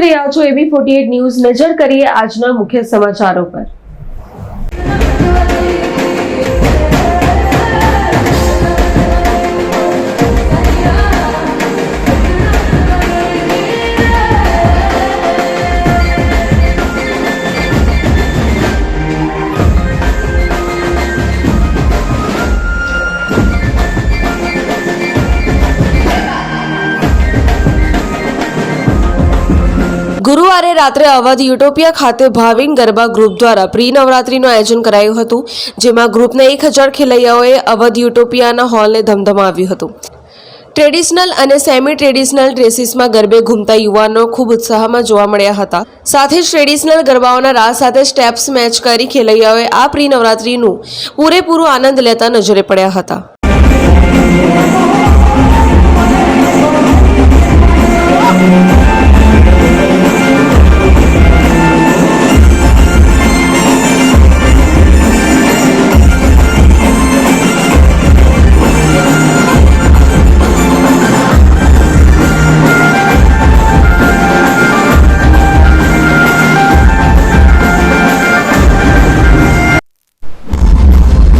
રહ્યા છો એબી forty news. નજર કરીએ આજના મુખ્ય સમાચારો પર. ગુરુવારે રાત્રે અવધ યુટોપિયા ખાતે ભાવિન ગરબા ગ્રુપ દ્વારા પ્રી નવરાત્રીનું આયોજન કરાયું હતું, જેમાં ગ્રુપના એક હજાર ખેલૈયાઓએ અવધ યુટોપિયાના હોલને ધમધમાવ્યું હતું. ટ્રેડિશનલ અને સેમી ટ્રેડિશનલ ડ્રેસીસમાં ગરબે ઘૂમતા યુવાનો ખૂબ ઉત્સાહમાં જોવા મળ્યા હતા. સાથે જ ટ્રેડિશનલ ગરબાઓના રાસ સાથે સ્ટેપ્સ મેચ કરી ખેલૈયાઓએ આ પ્રી નવરાત્રીનું પૂરેપૂરો આનંદ લેતા નજરે પડ્યા હતા.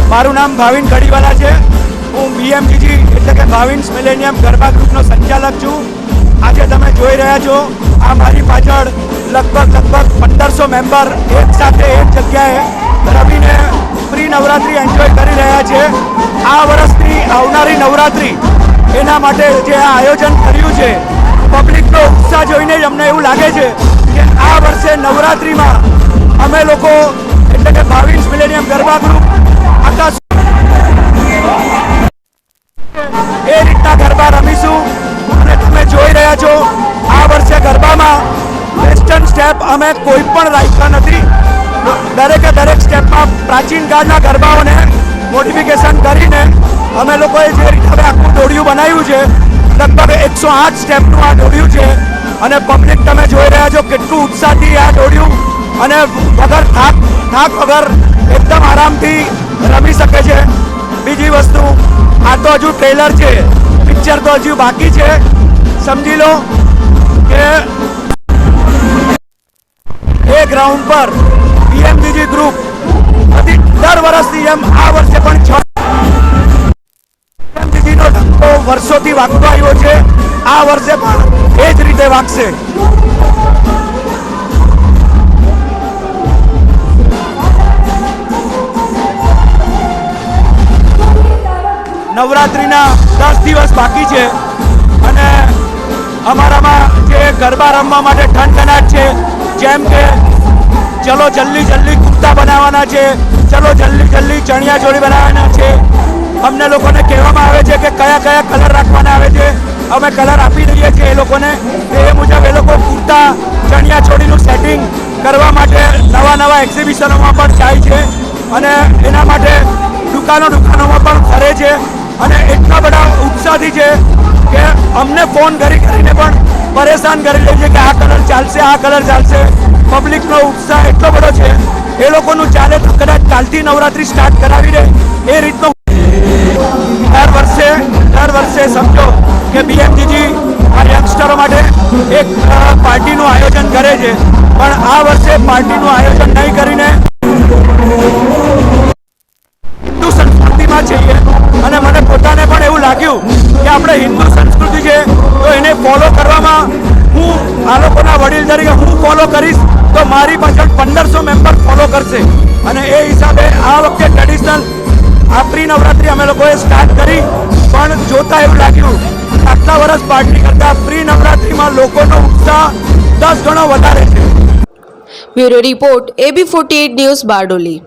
મારું નામ ભાવિન કડીવાલા છે. હું બીએમજીજી એટલે કે ભાવિન્સ મિલેનિયમ ગરબા ગ્રુપનો સંચાલક છું. આજે તમે જોઈ રહ્યા છો, આ મારી પાછળ લગભગ લગભગ પંદરસો મેમ્બર એક સાથે એક જગ્યાએ રમીને પ્રી નવરાત્રિ એન્જોય કરી રહ્યા છે. આ વર્ષની આવનારી નવરાત્રિ એના માટે જે આયોજન કર્યું છે, પબ્લિકનો ઉત્સાહ જોઈને જ અમને એવું લાગે છે કે આ વર્ષે નવરાત્રિમાં અમે લોકો એટલે કે ભાવિન્સ મિલેનિયમ ગરબા ગ્રુપ એ રીતના ગરબા રમીશું. અને તમે જોઈ રહ્યા છો, આ વર્ષે ગરબામાં વેસ્ટર્ન સ્ટેપ અમે કોઈ પણ રાખ્યા નથી. દરેકે દરેક સ્ટેપમાં પ્રાચીન કાળના ગરબાઓને મોડિફિકેશન કરીને અમે લોકોએ જે રીતે આખું દોડિયું બનાવ્યું છે, લગભગ એકસો આઠ સ્ટેપનું આ દોડિયું છે. અને પબ્લિક તમે જોઈ રહ્યા છો કેટલું ઉત્સાહથી આ દોડ્યું. અને વગર થાક થાક વગર એકદમ આરામથી રમી શકે છે. બીજી વસ્તુ આ તો હજુ ટ્રેલર છે. પિક્ચર તો હજુ બાકી છે. સમજી લો કે એ ગ્રાઉન્ડ પર બીએમજીજી ગ્રુપ દર વર્ષની એમ આ વર્ષે પણ છ BMGG નો ડંકો વર્ષોથી વાગતો આવ્યો છે. આ વર્ષે પણ એ જ રીતે વાગશે. નવરાત્રિના દસ દિવસ બાકી છે. અને અમારામાં જે ગરબા રમવા માટે ઠંડનાટ છે, જેમ કે ચલો જલ્દી જલ્દી કુર્તા બનાવવાના છે, ચલો જલ્દી જલ્દી ચણિયા ચોળી બનાવવાના છે. અમને લોકોને કહેવામાં આવે છે કે કયા કયા કલર રાખવાના આવે છે. અમે કલર આપી દઈએ છીએ એ લોકોને. એ મુજબ એ લોકો કુર્તા, ચણિયા ચોળીનું સેટિંગ કરવા માટે નવા નવા એક્ઝિબિશનોમાં પણ જાય છે. અને એના માટે દુકાનો એટલા બધા ઉત્સાહથી છે કે અમને ફોન કરી કરીને પણ પરેશાન કરી લે છે કે આ કલર ચાલશે, આ કલર ચાલશે. પબ્લિકનો ઉત્સાહ એટલો બધો છે, એ લોકોનું ચાલે તો કદાચ કાલથી નવરાત્રિ સ્ટાર્ટ કરાવી દે. એ રીતનો દર વર્ષે દર વર્ષે સમજો કે બીએમજીજી આ યંગસ્ટરો માટે એક પાર્ટીનું આયોજન કરે છે. પણ આ વર્ષે પાર્ટીનું આયોજન તરીકે હું ફોલો કરીશ, તો મારી પાછળ પંદરસો મેમ્બર ફોલો કરશે. અને એ હિસાબે આ વખતે ટ્રેડિશનલ આ પ્રી નવરાત્રિ અમે લોકોએ સ્ટાર્ટ કરી, પણ જોતા એવું લાગ્યું, આટલા વર્ષ પાર્ટી કરતા પ્રી નવરાત્રિમાં લોકોનો ઉત્સાહ દસ ગણો વધારે છે. Bureau report AB forty news Bardoli.